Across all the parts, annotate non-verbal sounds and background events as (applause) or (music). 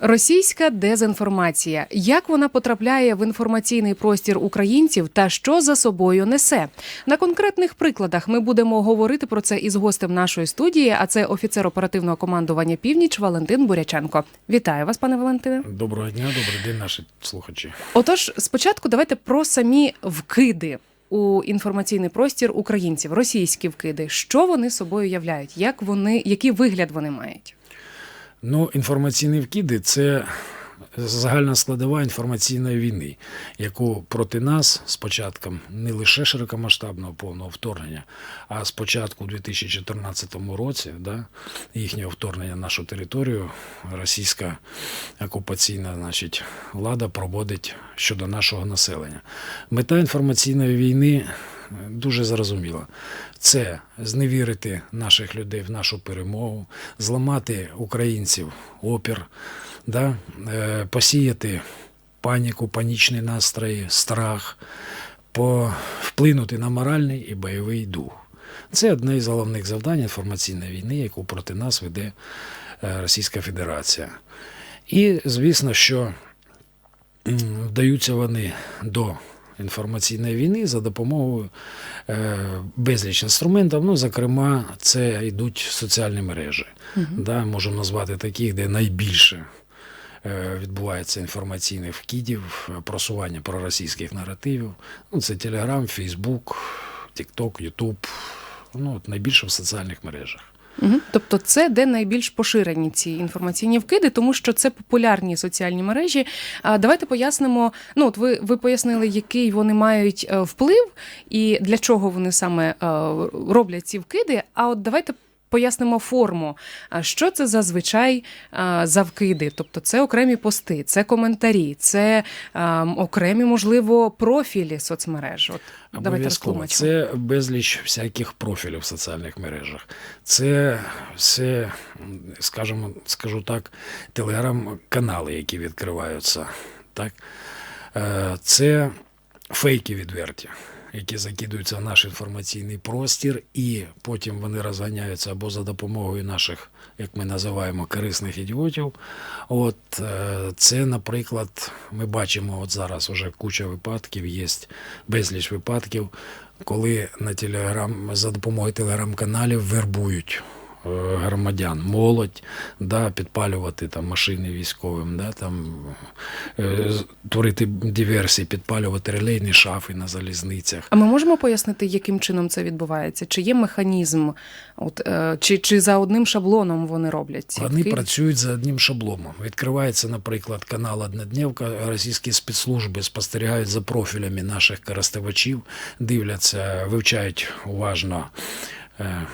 Російська дезінформація. Як вона потрапляє в інформаційний простір українців та що за собою несе? На конкретних прикладах ми будемо говорити про це із гостем нашої студії. А це офіцер оперативного командування Північ Валентин Буряченко. Вітаю вас, пане Валентине. Доброго дня, добрий день, наші слухачі. Отож, спочатку давайте про самі вкиди у інформаційний простір українців, російські вкиди. Що вони собою являють? Як вони, який вигляд вони мають? Ну, інформаційні вкиди це загальна складова інформаційної війни, яку проти нас з початком не лише широкомасштабного повного вторгнення, а з початку у 2014 році, да, їхнього вторгнення в нашу територію, російська окупаційна значить, влада проводить щодо нашого населення. Мета інформаційної війни дуже зрозуміла. Це зневірити наших людей в нашу перемогу, зламати українців опір, да? е, посіяти паніку, панічні настрої, страх, вплинути на моральний і бойовий дух. Це одне із головних завдань інформаційної війни, яку проти нас веде е, Російська Федерація. І, звісно, що вдаються вони до інформаційної війни за допомогою е, безліч інструментів. Ну, зокрема, це йдуть соціальні мережі. Да, можемо назвати таких, де найбільше е, відбувається інформаційних вкидів, просування проросійських наративів. Ну, це Телеграм, Фейсбук, Тікток, Ютуб. Ну, от найбільше в соціальних мережах. Угу. Тобто, це де найбільш поширені ці інформаційні вкиди, тому що це популярні соціальні мережі. А давайте пояснимо. Ну, от ви, ви пояснили, який вони мають е, вплив і для чого вони саме е, роблять ці вкиди. А от давайте. Пояснимо форму, що це зазвичай а, за вкиди. Тобто це окремі пости, це коментарі, це окремі, можливо, профілі соцмереж. От давайте Обов'язково. Це безліч всяких профілів в соціальних мережах. Це все, скажімо, скажу так, телеграм-канали, які відкриваються. Так? Е, Це фейки відверті, які закидуються в наш інформаційний простір, і потім вони розганяються або за допомогою наших, як ми називаємо, корисних ідіотів. От е, це, наприклад, ми бачимо от зараз уже куча випадків, є безліч випадків, коли на телеграм за допомогою телеграм-каналів вербують громадян, молодь, да, підпалювати там машини військовим, да, там, е, творити диверсії, підпалювати релейні шафи на залізницях. А ми можемо пояснити, яким чином це відбувається? Чи є механізм, от, е, чи, чи за одним шаблоном вони роблять ці Вони працюють за одним шаблоном. Відкривається, наприклад, канал Однодневка. Російські спецслужби спостерігають за профілями наших користувачів, дивляться, вивчають уважно. е,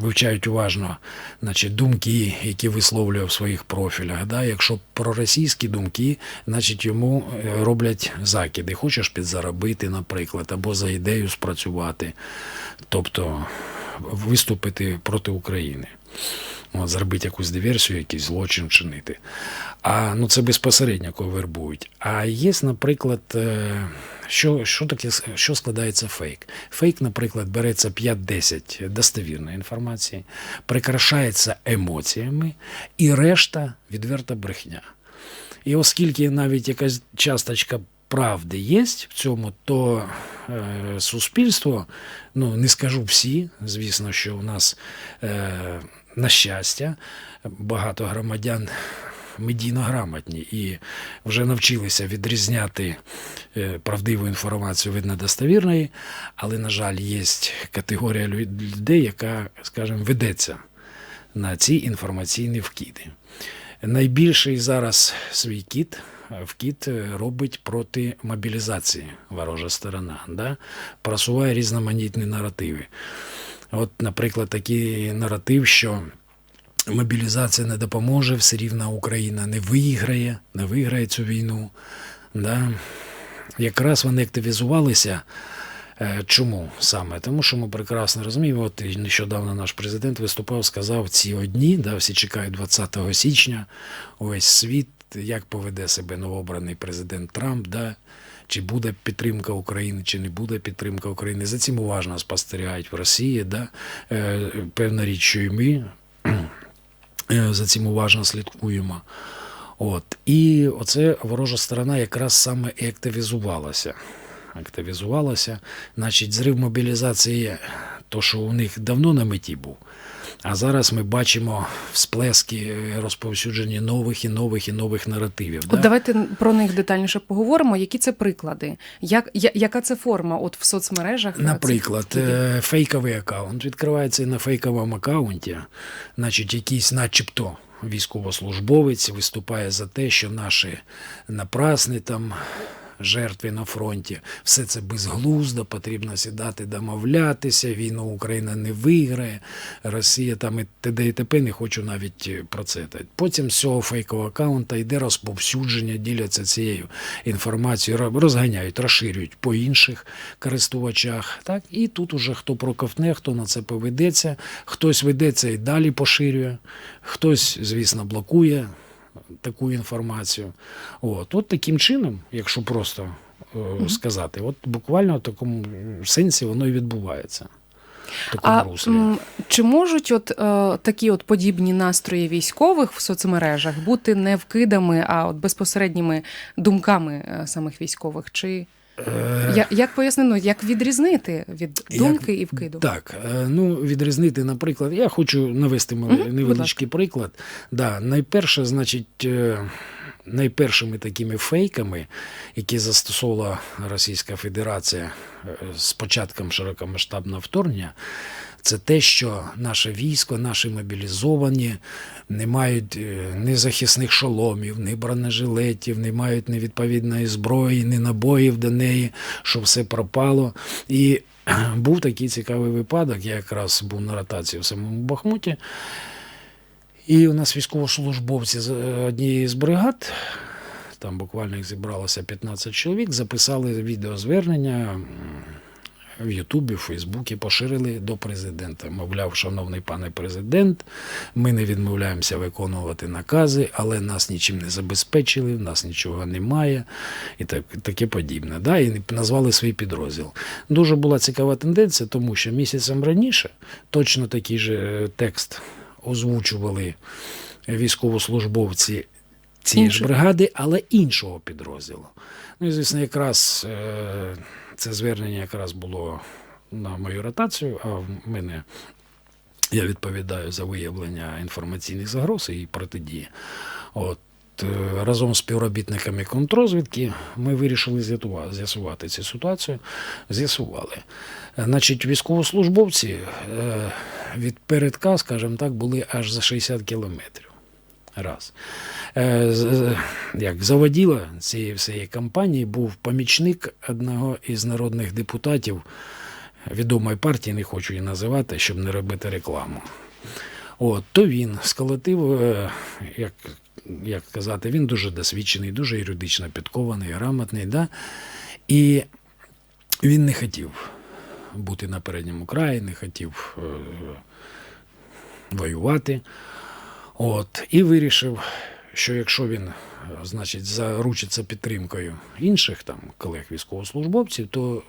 Вивчають уважно значить, думки, які висловлює в своїх профілях. Да? Якщо проросійські думки, значить йому е, роблять закиди. Хочеш підзаробити, наприклад, або за ідею спрацювати, тобто виступити проти України. От, зробити якусь диверсію, якийсь злочин чинити. А ну це безпосередньо кого вербують. А є, наприклад, е, що, що таке що складається фейк? Фейк, наприклад, береться 5-10 достовірної інформації, прикрашається емоціями, і решта відверта брехня. І оскільки навіть якась часточка правди є в цьому, то е, суспільство, ну не скажу всі, звісно, що у нас, е, на щастя, багато громадян медійно грамотні і вже навчилися відрізняти е, правдиву інформацію від недостовірної, але, на жаль, є категорія людей, яка, скажімо, ведеться на ці інформаційні вкиди. Найбільший зараз свій кіт, вкид е, робить проти мобілізації ворожа сторона, да? просуває різноманітні наративи. От, наприклад, такий наратив, що мобілізація не допоможе, все рівно Україна не виграє, не виграє цю війну. Да? Якраз вони активізувалися. Е, Чому саме? Тому що ми прекрасно розуміємо, от нещодавно наш президент виступав, сказав ці одні, да, всі чекають 20 січня, увесь світ, як поведе себе новообраний президент Трамп, да, чи буде підтримка України, чи не буде підтримка України. За цим уважно спостерігають в Росії. Да. Е, Певна річ, що і ми е, за цим уважно слідкуємо. От. І оце ворожа сторона якраз саме і активізувалася. Активізувалася. Значить, зрив мобілізації, то, що у них давно на меті був. А зараз ми бачимо всплески е, розповсюдження нових і нових і нових наративів. От давайте про них детальніше поговоримо. Які це приклади? Як, я, яка це форма от в соцмережах? Наприклад, цих е, фейковий аккаунт відкривається на фейковому аккаунті, значить, якийсь, начебто, військовослужбовець виступає за те, що наші напрасні там. Жертви на фронті, все це безглуздо, потрібно сідати, домовлятися. Війну Україна не виграє, Росія там і т.д. і т.п. не хочу навіть е, про це. Потім з цього фейкового аккаунта йде розповсюдження, діляться цією інформацією, розганяють, розширюють по інших користувачах. Так? І тут уже хто проковтне, хто на це поведеться, хтось ведеться і далі поширює, хтось, звісно, блокує таку інформацію. От, от таким чином, якщо просто е, сказати, от буквально в такому сенсі воно і відбувається. В такому А руслі. чи можуть от е, такі от подібні настрої військових в соцмережах бути не вкидами, а от безпосередніми думками е, самих військових? Чи я, як пояснено, як відрізнити від Як- думки і вкиду? Так, е, ну відрізнити, наприклад, я хочу навести Мгм, невеличкий приклад. Да, найперше, значить, е, найпершими такими фейками, які застосовувала Російська Федерація е, з початком широкомасштабного вторгнення, це те, що наше військо, наші мобілізовані, не мають е, ні захисних шоломів, ні бронежилетів, не мають ні відповідної зброї, ні набоїв до неї, що все пропало. І (clears throat) був такий цікавий випадок. Я якраз був на ротації в самому Бахмуті. І у нас військовослужбовці з е, однієї з бригад, там буквально їх зібралося 15 чоловік, записали відеозвернення в Ютубі, в Фейсбуці, поширили до президента. Мовляв, шановний пане президент, ми не відмовляємося виконувати накази, але нас нічим не забезпечили, в нас нічого немає і так, таке подібне. Да? І назвали свій підрозділ. Дуже була цікава тенденція, тому що місяцем раніше точно такий же е, текст озвучували військовослужбовці цієї ж бригади, але іншого підрозділу. Ну і звісно, якраз е, це звернення якраз було на мою ротацію, а в мене я відповідаю за виявлення інформаційних загроз і протидії. От. е, Разом з співробітниками контрозвідки ми вирішили з'ясувати цю ситуацію. З'ясували. Значить, військовослужбовці е, від передка, скажімо так, були аж за 60 кілометрів. Раз. Е, Як заводіла цієї всієї кампанії був помічник одного із народних депутатів відомої партії, не хочу її називати, щоб не робити рекламу. От, то він сколотив, е, як, як казати, він дуже досвідчений, дуже юридично підкований, грамотний. Да? І він не хотів бути на передньому краї, не хотів е, воювати. От, і вирішив, що якщо він, е, значить, заручиться підтримкою інших там колег військовослужбовців, то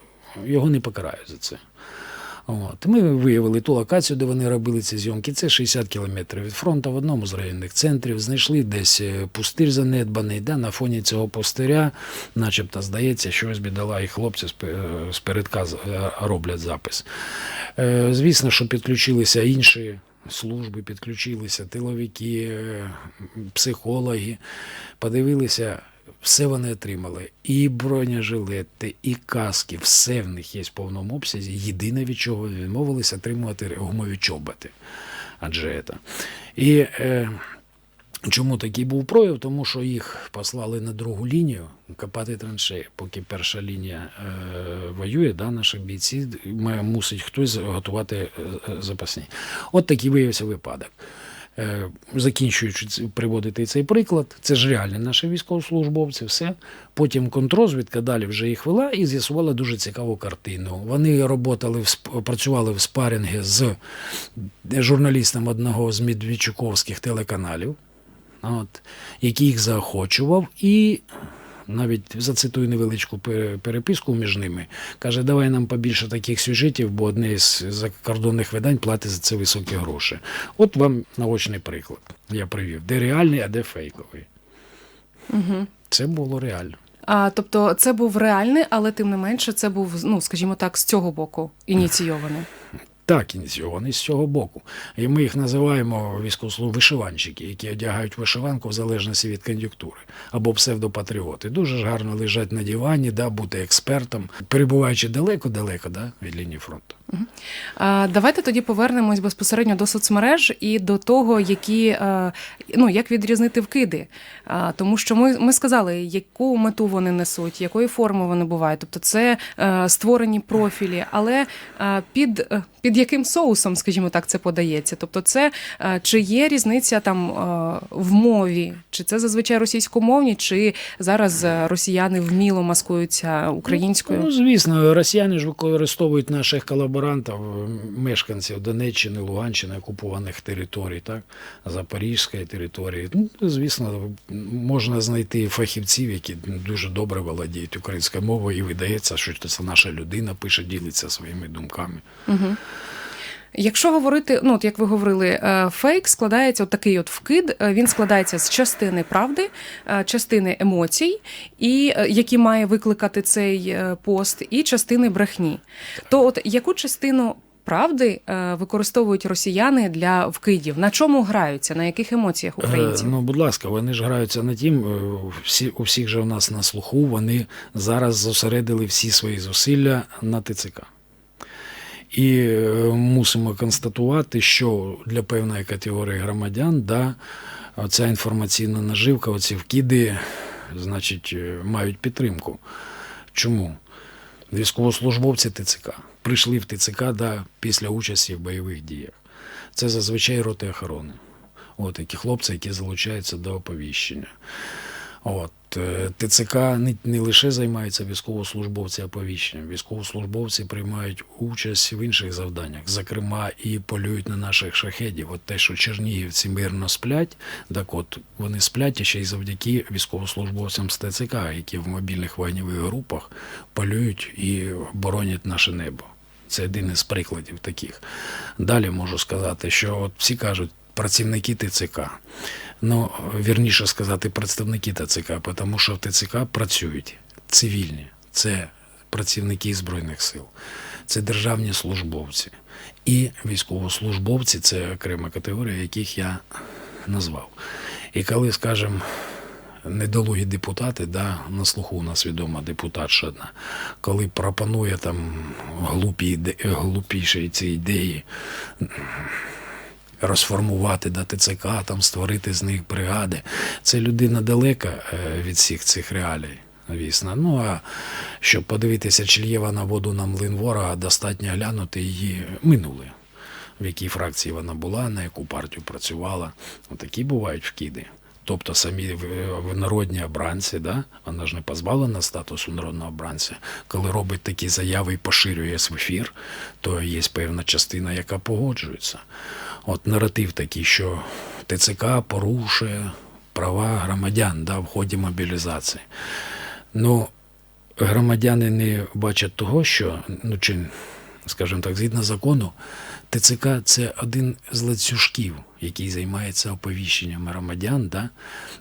його не покарають за це. От. Ми виявили ту локацію, де вони робили ці зйомки. Це 60 кілометрів від фронту в одному з районних центрів. Знайшли десь е, пустир занедбаний. Да? На фоні цього пустиря, начебто, здається, щось бідолаги хлопці з пе- передка е, роблять запис. Е, Звісно, що підключилися інші служби, підключилися тиловики, е, психологи, подивилися. Все вони отримали. І бронежилети, і каски, все в них є в повному обсязі. Єдине від чого відмовилися отримувати гумові чоботи. Адже це. І е, чому такий був прояв? Тому що їх послали на другу лінію копати траншеї. Поки перша лінія е, воює, да, наші бійці має, мусить хтось готувати е, е, запасні. От такий виявився випадок. Е, Закінчуючи приводити цей приклад, це ж реальні наші військовослужбовці, все. Потім контрозвідка далі вже їх вела і з'ясувала дуже цікаву картину. Вони роботали працювали в спарингі з журналістом одного з медведчуковських телеканалів, от, який їх заохочував і. Навіть зацитую невеличку переписку між ними. Каже, давай нам побільше таких сюжетів, бо одне із закордонних видань платить за це високі гроші. От вам наочний приклад. Я привів. Де реальний, а де фейковий. Угу. Це було реально. А, тобто це був реальний, але тим не менше, це був, ну скажімо так, з цього боку ініційований. (laughs) Так, ініційований з цього боку. І ми їх називаємо військовослужбовці вишиванчики, які одягають вишиванку в залежності від кон'юнктури або псевдопатріоти. Дуже ж гарно лежать на дивані, да, бути експертом, перебуваючи далеко-далеко да, від лінії фронту. Давайте тоді повернемось безпосередньо до соцмереж і до того, які е, ну як відрізнити вкиди. Тому що ми, ми сказали, яку мету вони несуть, якої форми вони бувають. Тобто це е, створені профілі, але е, під, під яким соусом, скажімо так, це подається. Тобто, це чи є різниця там в мові, чи це зазвичай російськомовні, чи зараз росіяни вміло маскуються українською. Ну, звісно, росіяни ж використовують наших колаборантів, мешканців Донеччини, Луганщини, окупованих територій, так, Запорізької території. Ну, звісно, можна знайти фахівців, які дуже добре володіють українською мовою, і видається, що це наша людина пише, ділиться своїми думками. Угу. Якщо говорити, ну от як ви говорили, е, фейк складається от такий от вкид. е, Він складається з частини правди, е, частини емоцій, і які має викликати цей пост, і частини брехні. То, от яку частину правди використовують росіяни для вкидів? На чому граються? На яких емоціях Е. Ну, будь ласка, вони ж граються на тім, всі, у всіх же у нас на слуху, вони зараз зосередили всі свої зусилля на ТЦК. І е, мусимо констатувати, що для певної категорії громадян да, ця інформаційна наживка, оці вкиди, значить, е, мають підтримку. Чому? Військовослужбовці ТЦК прийшли в ТЦК да, після участі в бойових діях. Це зазвичай роти охорони. От які хлопці, які залучаються до оповіщення. От е, ТЦК не, не лише займаються військовослужбовці оповіщенням, військовослужбовці приймають участь в інших завданнях, зокрема і полюють на наших шахедів. От те, що чернігівці мирно сплять, так от вони сплять ще й завдяки військовослужбовцям з ТЦК, які в мобільних вогневих групах полюють і боронять наше небо. Це один із прикладів таких. Далі можу сказати, що от всі кажуть, працівники ТЦК. Ну, вірніше сказати, представники ТЦК, тому що в ТЦК працюють цивільні, це працівники Збройних сил, це державні службовці і військовослужбовці це окрема категорія, яких я назвав. І коли, скажімо, недолугі депутати, да, на слуху у нас відома депутатша коли пропонує там глупі, глупіші ці ідеї розформувати да, ТЦК, там створити з них бригади. Це людина далека е, від всіх цих реалій. Звісно. Ну а щоб подивитися, чи лє вона воду на млин ворога, достатньо глянути її минуле, в якій фракції вона була, на яку партію працювала. Такі бувають вкиди. Тобто самі народні обранці, да? вона ж не позбавлена статусу народного обранця. Коли робить такі заяви і поширює в ефір, то є певна частина, яка погоджується. От наратив такий, що ТЦК порушує права громадян да, в ході мобілізації. Ну, громадяни не бачать того, що, ну чи, скажімо так, згідно закону, ТЦК це один з ланцюжків, який займається оповіщенням громадян, да?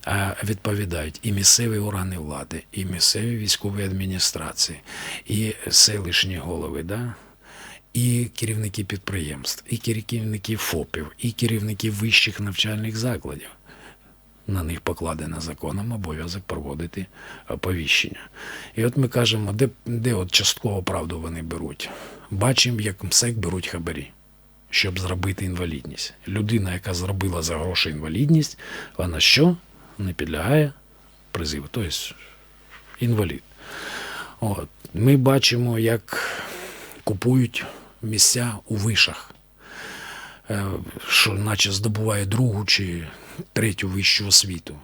а відповідають і місцеві органи влади, і місцеві військові адміністрації, і селищні голови. Да? І керівники підприємств, і керівники ФОПів, і керівники вищих навчальних закладів. На них покладено законом обов'язок проводити оповіщення. І от ми кажемо, де, де от частково правду вони беруть. Бачимо, як МСЕК беруть хабарі, щоб зробити інвалідність. Людина, яка зробила за гроші інвалідність, вона що? Не підлягає призиву, тобто інвалід. От. Ми бачимо, як купують місця у вишах, е, що наче здобуває другу чи третю вищу освіту.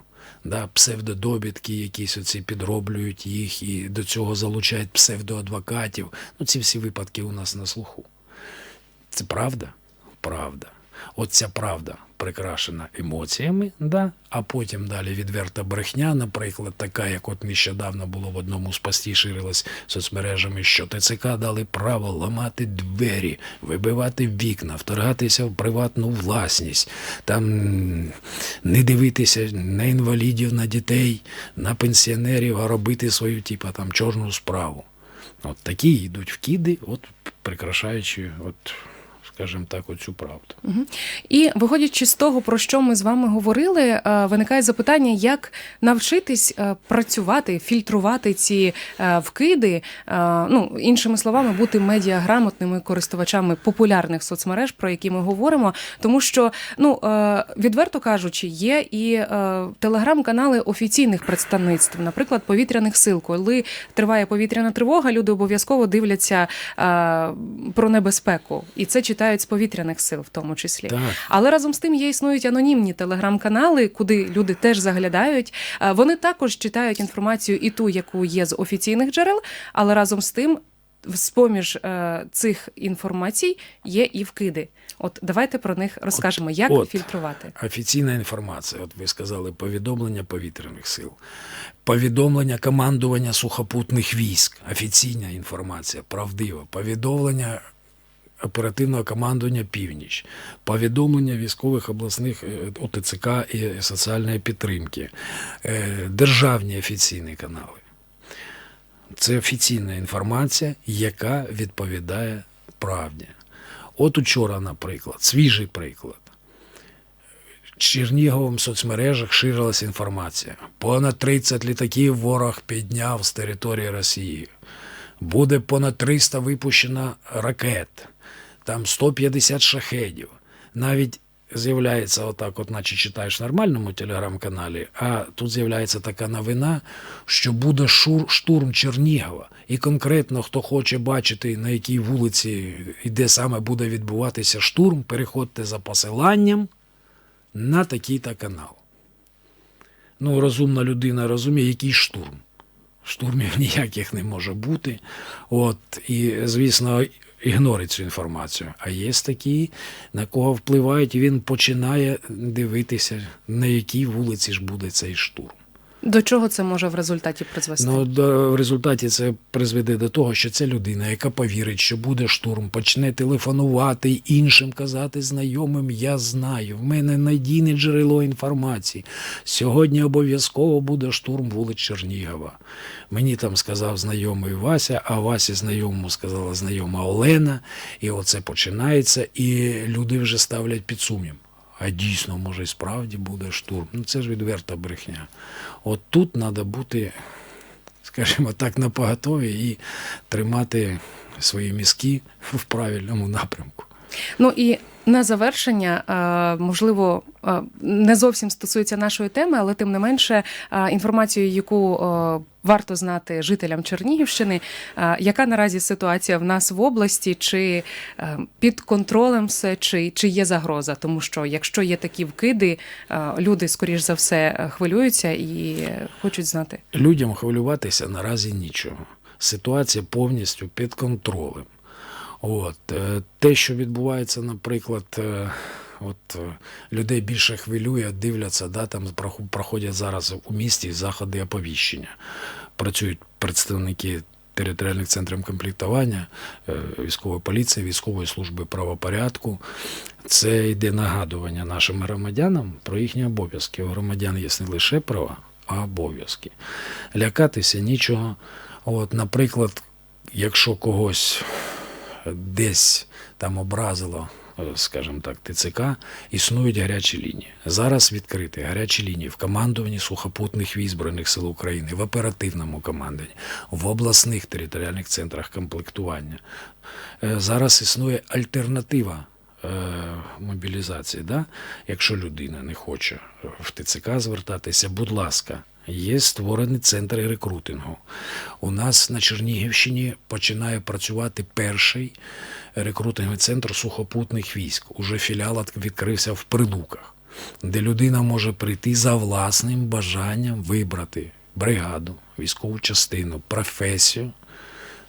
Да, псевдодобітки якісь оці підроблюють їх і до цього залучають псевдоадвокатів. Ну, ці всі випадки у нас на слуху. Це правда? Правда. От ця правда прикрашена емоціями, да? а потім далі відверта брехня, наприклад, така, як от нещодавно було в одному з постій ширилась соцмережами, що ТЦК дали право ламати двері, вибивати вікна, вторгатися в приватну власність, там не дивитися на інвалідів, на дітей, на пенсіонерів, а робити свою, типа, там, чорну справу. От такі йдуть вкиди, от прикрашаючи, от, скажімо так, оцю правду. Мгм. І виходячи з того, про що ми з вами говорили, е, виникає запитання, як навчитись е, працювати, фільтрувати ці е, вкиди, ну іншими словами, бути медіаграмотними користувачами популярних соцмереж, про які ми говоримо. Тому що, ну відверто кажучи, є і телеграм-канали офіційних представництв, наприклад, повітряних сил. Коли триває повітряна тривога, люди обов'язково дивляться про небезпеку, і це читають з повітряних сил, в тому числі. Так. Але разом з тим є існують анонімні телеграм-канали, куди люди теж заглядають. Е, Вони також читають інформацію і ту, яку є з офіційних джерел, але разом з тим, з поміж е, цих інформацій є і вкиди. От давайте про них розкажемо, як от. фільтрувати. Офіційна інформація, от ви сказали, повідомлення повітряних сил, повідомлення командування сухопутних військ, офіційна інформація, правдива, повідомлення оперативного командування Північ, повідомлення військових обласних е, ОТЦК і соціальної підтримки, е, державні офіційні канали. Це офіційна інформація, яка відповідає правді. От учора, наприклад, свіжий приклад. В Черніговому соцмережах ширилась інформація. Понад 30 літаків ворог підняв з території Росії. Буде понад 300 випущено ракет, там 150 шахедів. Навіть з'являється отак, от наче читаєш в нормальному телеграм-каналі, а тут з'являється така новина, що буде шур, штурм Чернігова. І конкретно, хто хоче бачити, на якій вулиці і де саме буде відбуватися штурм, переходьте за посиланням на такий-то канал. Ну, розумна людина розуміє, який штурм. Штурмів (laughs) ніяких не може бути. От, і, звісно, ігнорить цю інформацію. А є такі, на кого впливають, і він починає дивитися, на якій вулиці ж буде цей штурм. До чого це може в результаті призвести? Ну, до, в результаті це призведе до того, що ця людина, яка повірить, що буде штурм, почне телефонувати іншим казати знайомим, я знаю, в мене надійне джерело інформації. Сьогодні обов'язково буде штурм вулиць Чернігова. Мені там сказав знайомий Вася, а Васі знайомому сказала знайома Олена. І оце починається, і люди вже ставлять під сумнів. А дійсно, може, і справді буде штурм. Ну це ж відверта брехня. От тут треба бути, скажімо так, на поготові і тримати свої мізки в правильному напрямку. Ну і на завершення, е, можливо, е, не зовсім стосується нашої теми, але тим не менше е, інформацію, яку варто знати жителям Чернігівщини, яка наразі ситуація в нас в області, чи під контролем все, чи, чи є загроза? Тому що якщо є такі вкиди, люди скоріш за все хвилюються і хочуть знати. Людям хвилюватися наразі нічого. Ситуація повністю під контролем. От е, те, що відбувається, наприклад, е, от е, людей більше хвилює, дивляться, да, там проходять зараз у місті заходи оповіщення. Працюють представники територіальних центрів комплектування, військової поліції, військової служби правопорядку. Це йде нагадування нашим громадянам про їхні обов'язки. У громадян є не лише права, а обов'язки. Лякатися нічого. От, наприклад, якщо когось десь там образило, е, скажімо так, ТЦК, існують гарячі лінії. Зараз відкриті гарячі лінії в командуванні сухопутних військ Збройних сил України, в оперативному командуванні, в обласних територіальних центрах комплектування. Е, Зараз існує альтернатива. е, Мобілізації, да? якщо людина не хоче в ТЦК звертатися, будь ласка, є створені центри рекрутингу. У нас на Чернігівщині починає працювати перший рекрутинговий центр сухопутних військ. Уже філіал відкрився в Прилуках, де людина може прийти за власним бажанням вибрати бригаду, військову частину, професію,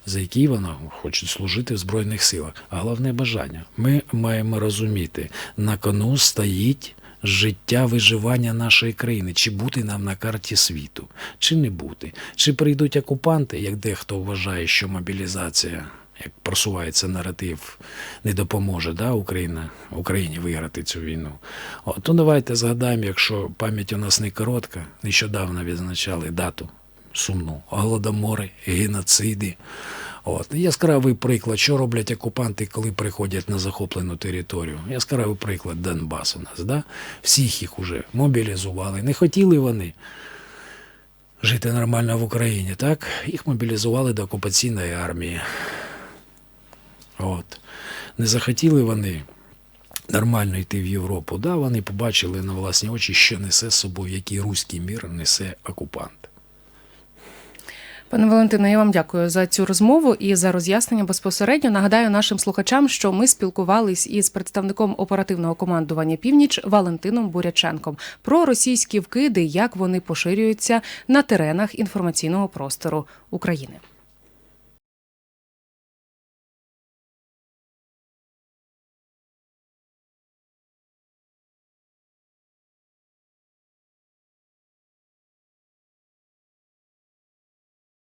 за які вони хочуть служити в Збройних силах. А головне бажання. Ми маємо розуміти, на кону стоїть життя виживання нашої країни, чи бути нам на карті світу, чи не бути. Чи прийдуть окупанти, як дехто вважає, що мобілізація, як просувається наратив, не допоможе да, Україна, Україні виграти цю війну. От, то давайте згадаємо, якщо пам'ять у нас не коротка, нещодавно відзначали дату сумну, голодомори, геноциди. От. Яскравий приклад, що роблять окупанти, коли приходять на захоплену територію. Яскравий приклад Донбас у нас. Да? Всіх їх уже мобілізували. Не хотіли вони жити нормально в Україні, так? Їх мобілізували до окупаційної армії. От. Не захотіли вони нормально йти в Європу. Да, вони побачили на власні очі, що несе з собою, який руський мір несе окупант. Пане Валентино, я вам дякую за цю розмову і за роз'яснення безпосередньо. Нагадаю нашим слухачам, що ми спілкувались із представником оперативного командування Північ Валентином Буряченком про російські вкиди, як вони поширюються на теренах інформаційного простору України.